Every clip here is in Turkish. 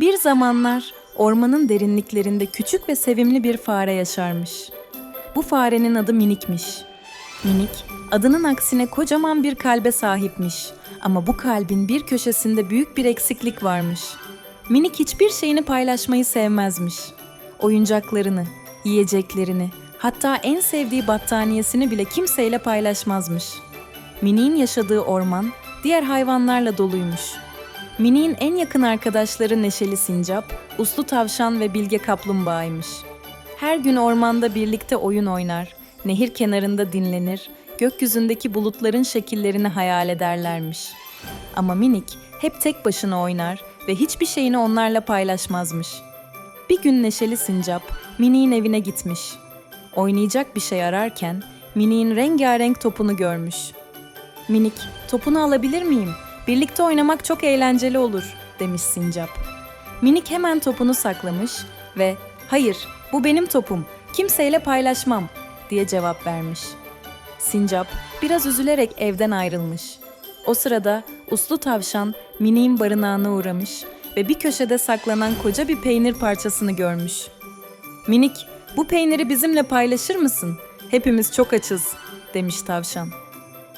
Bir zamanlar ormanın derinliklerinde küçük ve sevimli bir fare yaşarmış. Bu farenin adı Minik'miş. Minik, adının aksine kocaman bir kalbe sahipmiş. Ama bu kalbin bir köşesinde büyük bir eksiklik varmış. Minik hiçbir şeyini paylaşmayı sevmezmiş. Oyuncaklarını, yiyeceklerini, hatta en sevdiği battaniyesini bile kimseyle paylaşmazmış. Minik'in yaşadığı orman diğer hayvanlarla doluymuş. Minik'in en yakın arkadaşları Neşeli Sincap, Uslu Tavşan ve Bilge Kaplumbağa'ymış. Her gün ormanda birlikte oyun oynar, nehir kenarında dinlenir, gökyüzündeki bulutların şekillerini hayal ederlermiş. Ama Minik hep tek başına oynar ve hiçbir şeyini onlarla paylaşmazmış. Bir gün Neşeli Sincap Minik'in evine gitmiş. Oynayacak bir şey ararken Minik'in rengarenk topunu görmüş. Minik, topunu alabilir miyim? Birlikte oynamak çok eğlenceli olur, demiş Sincap. Minik hemen topunu saklamış ve hayır bu benim topum, kimseyle paylaşmam diye cevap vermiş. Sincap biraz üzülerek evden ayrılmış. O sırada uslu tavşan Minik'in barınağına uğramış ve bir köşede saklanan koca bir peynir parçasını görmüş. Minik, bu peyniri bizimle paylaşır mısın? Hepimiz çok açız, demiş tavşan.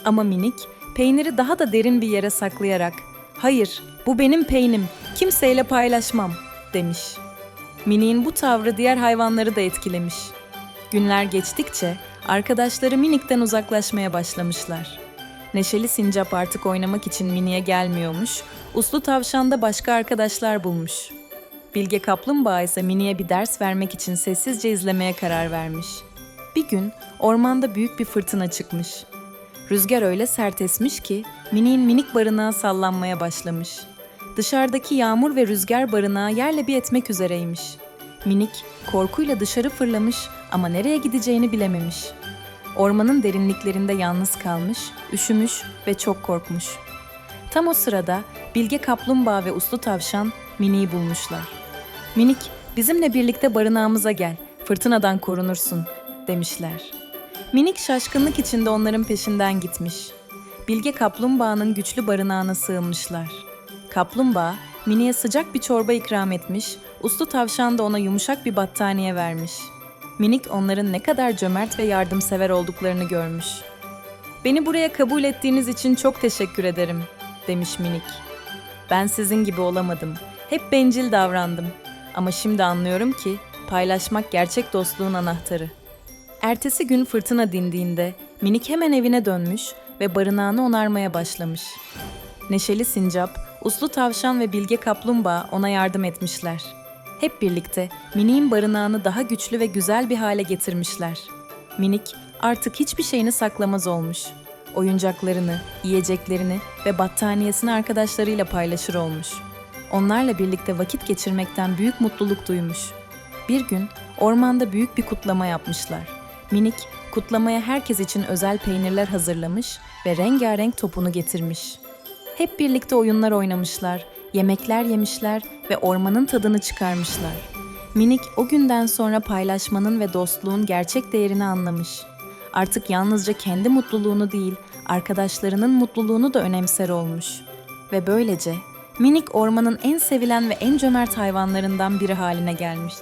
Ama minik peyniri daha da derin bir yere saklayarak "Hayır, bu benim peynim. Kimseyle paylaşmam." demiş. Minik'in bu tavrı diğer hayvanları da etkilemiş. Günler geçtikçe arkadaşları Minik'ten uzaklaşmaya başlamışlar. Neşeli Sincap artık oynamak için Minik'e gelmiyormuş. Uslu Tavşan da başka arkadaşlar bulmuş. Bilge Kaplumbağa ise Minik'e bir ders vermek için sessizce izlemeye karar vermiş. Bir gün ormanda büyük bir fırtına çıkmış. Rüzgar öyle sert esmiş ki Minik'in minik barınağı sallanmaya başlamış. Dışarıdaki yağmur ve rüzgar barınağı yerle bir etmek üzereymiş. Minik korkuyla dışarı fırlamış ama nereye gideceğini bilememiş. Ormanın derinliklerinde yalnız kalmış, üşümüş ve çok korkmuş. Tam o sırada Bilge Kaplumbağa ve Uslu Tavşan Minik'i bulmuşlar. Minik, bizimle birlikte barınağımıza gel, fırtınadan korunursun, demişler. Minik şaşkınlık içinde onların peşinden gitmiş. Bilge Kaplumbağa'nın güçlü barınağına sığınmışlar. Kaplumbağa, Minik'e sıcak bir çorba ikram etmiş, uslu tavşan da ona yumuşak bir battaniye vermiş. Minik onların ne kadar cömert ve yardımsever olduklarını görmüş. Beni buraya kabul ettiğiniz için çok teşekkür ederim, demiş Minik. Ben sizin gibi olamadım. Hep bencil davrandım. Ama şimdi anlıyorum ki paylaşmak gerçek dostluğun anahtarı. Ertesi gün fırtına dindiğinde Minik hemen evine dönmüş ve barınağını onarmaya başlamış. Neşeli Sincap, Uslu Tavşan ve Bilge Kaplumbağa ona yardım etmişler. Hep birlikte Minik'in barınağını daha güçlü ve güzel bir hale getirmişler. Minik artık hiçbir şeyini saklamaz olmuş. Oyuncaklarını, yiyeceklerini ve battaniyesini arkadaşlarıyla paylaşır olmuş. Onlarla birlikte vakit geçirmekten büyük mutluluk duymuş. Bir gün ormanda büyük bir kutlama yapmışlar. Minik kutlamaya herkes için özel peynirler hazırlamış ve rengarenk topunu getirmiş. Hep birlikte oyunlar oynamışlar, yemekler yemişler ve ormanın tadını çıkarmışlar. Minik o günden sonra paylaşmanın ve dostluğun gerçek değerini anlamış. Artık yalnızca kendi mutluluğunu değil, arkadaşlarının mutluluğunu da önemser olmuş. Ve böylece minik ormanın en sevilen ve en cömert hayvanlarından biri haline gelmiş.